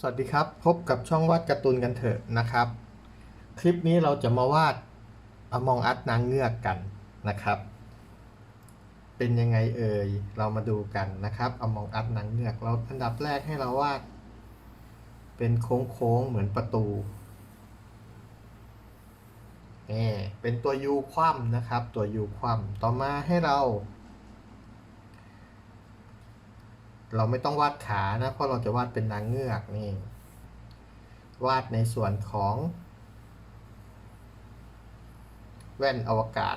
สวัสดีครับ พบกับช่องวาดการ์ตูนกันเถอะนะครับ คลิปนี้เราจะมาวาดอมองอัดนางเงือกกันนะครับ เป็นยังไงเอ่ยเรามาดูกันนะครับอมองอัดนางเงือกเราอันดับแรกให้เราวาด เป็นโค้งๆเหมือนประตูนี่เป็นตัวยูคว่ำนะครับ ตัวยูคว่ำต่อมาให้เรา เราไม่ต้องวาดขานะเพราะเราจะวาดเป็นนางเงือกนี่ วาดในส่วนของ แว่นอวกาศ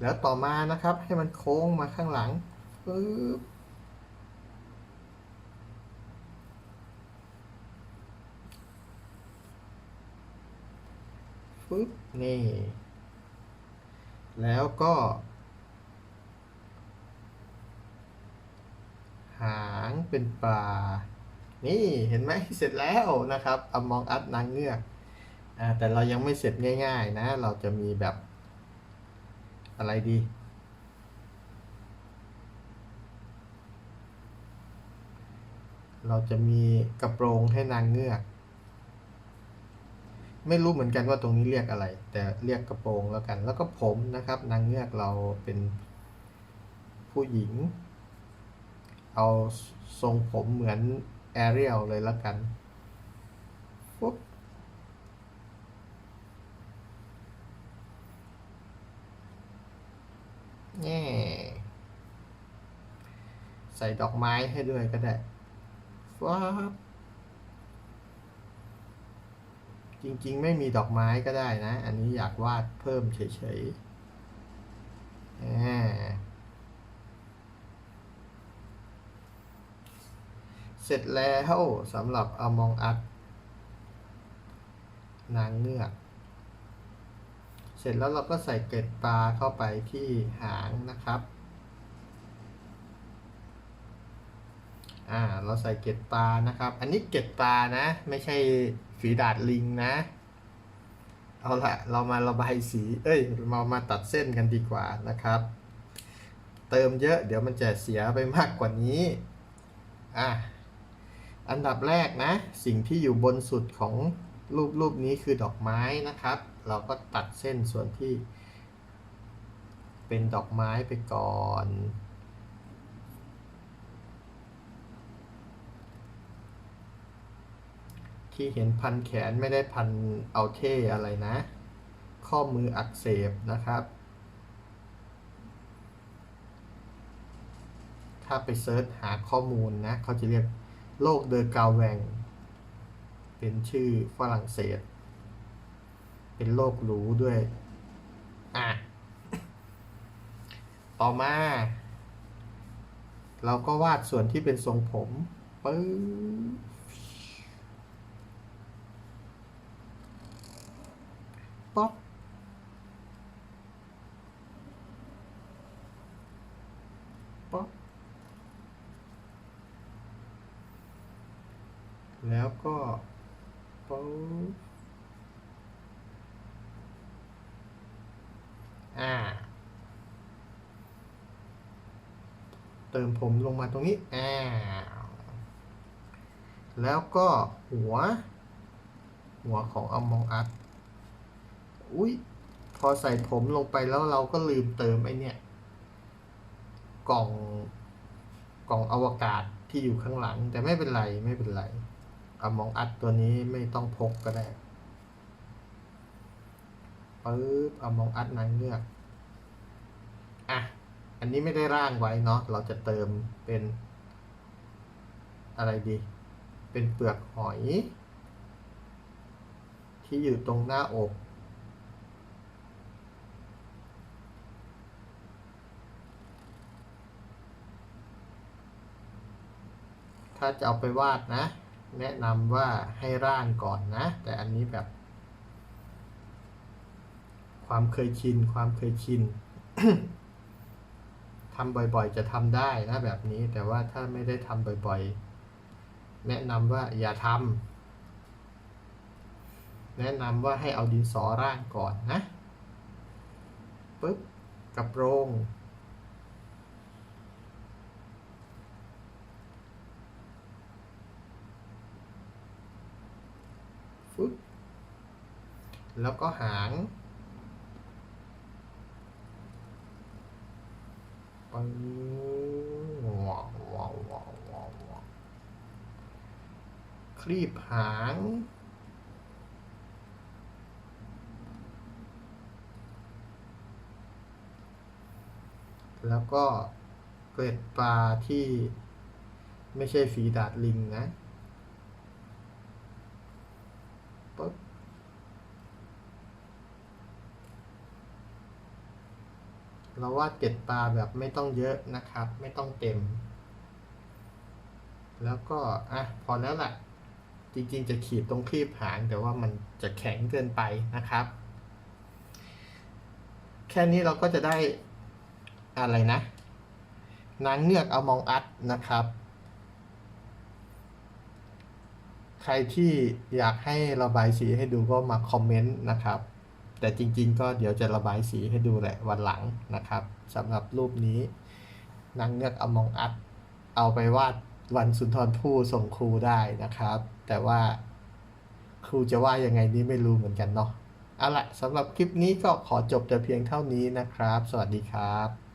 แล้วต่อมานะครับให้มันโค้งมาข้างหลังปึ๊บปึ๊บนี่ แล้วก็ หางเป็นปลา นี่เห็นไหมเสร็จแล้วนะครับอมองอัดนางเงือกอแต่เรายังไม่เสร็จง่าย ๆ นะ เราจะมีแบบอะไรดี เราจะมีกระโปรงให้นางเงือก ไม่รู้เหมือนกันว่าตรงนี้เรียกอะไร แต่เรียกกระโปรงแล้วกัน แล้วก็ผมนะครับ นางเงือกเราเป็นผู้หญิง เอาทรงผมเหมือนแอเรียลเลยแล้วกันปุ๊บแง่ใส่ดอกไม้ให้ด้วยก็ได้ฟ้าบจริงๆ ไม่มีดอกไม้ก็ได้นะ อันนี้อยากวาดเพิ่มเฉยๆอ่า เสร็จแล้วสำหรับอมองอัดนางเงือกเสร็จแล้วเราก็ใส่เกล็ดปลาเข้าไปที่หางนะครับ อ่า เราใส่เกล็ดปลานะครับ อันนี้เกล็ดปลานะ ไม่ใช่ฝีดาดลิงนะ เอาละเรามาระบายสี เอ้ย เรามาตัดเส้นกันดีกว่านะครับ เติมเยอะเดี๋ยวมันจะเสียไปมากกว่านี้ อะ อันดับแรกนะ สิ่งที่อยู่บนสุดของรูปรูปนี้คือดอกไม้นะครับ เราก็ตัดเส้นส่วนที่ เป็นดอกไม้ไปก่อน ที่เห็นพันแขนไม่ได้พันเอาเท่อะไรนะ ข้อมืออักเสบนะครับ ถ้าไปเซิร์ชหาข้อมูลนะ เขาจะเรียก โรคเดอร์กาแวง เป็นชื่อฝรั่งเศส เป็นโรคหรูด้วย อะ ต่อมา เราก็วาดส่วนที่เป็นทรงผมปึ๊บป๊อปป๊อป แล้วก็ปุ๊บอ่า เติมผมลงมาตรงนี้อ่าแล้วก็หัว หัวของอมองอัดอุ้ยพอใส่ผมลงไปแล้วเราก็ลืมเติมไอเนี่ย กล่องกล่องอวกาศที่อยู่ข้างหลัง แต่ไม่เป็นไรไม่เป็นไร อมองอัดตัวนี้ไม่ต้องพกก็ได้ปึ๊บอมองอัดนางเงือกอะ อันนี้ไม่ได้ร่างไว้เนาะเราจะเติมเป็น อะไรดี เป็นเปลือกหอย ที่อยู่ตรงหน้าอกถ้าจะเอาไปวาดนะ แนะนำว่าให้ร่างก่อนนะ แต่อันนี้แบบ ความเคยชิน ความเคยชินทำบ่อยๆ จะทำได้นะแบบนี้ แต่ว่าถ้าไม่ได้ทำบ่อยๆ แนะนำว่าอย่าทำแนะนำว่าให้เอาดินสอร่างก่อนนะปึ๊บกระโปรง แล้วก็หางปึ้งคลีบหางแล้วก็เกล็ดปลาที่ไม่ใช่ฝีดาดลิงนะ เราวาดเกล็ดปลาแบบไม่ต้องเยอะนะครับ ไม่ต้องเต็ม แล้วก็อะพอแล้วล่ะจริงๆ จะขีดตรงคลีบหางแต่ว่ามันจะแข็งเกินไปนะครับ แค่นี้เราก็จะได้อะไรนะนางเงือกเอามองอัดนะครับ ใครที่อยากให้ระบายสีให้ดูก็มาคอมเมนต์นะครับ แต่จริงๆ ก็เดี๋ยวจะระบายสีให้ดูแหละวันหลังนะครับสำหรับรูปนี้นางเงือกเอามองอัดเอาไปวาดวันสุนทรภู่ส่งครูได้นะครับ แต่ว่าครูจะว่ายังไงนี่ไม่รู้เหมือนกันเนาะเอาละสำหรับคลิปนี้ก็ขอจบแต่เพียงเท่านี้นะครับ สวัสดีครับ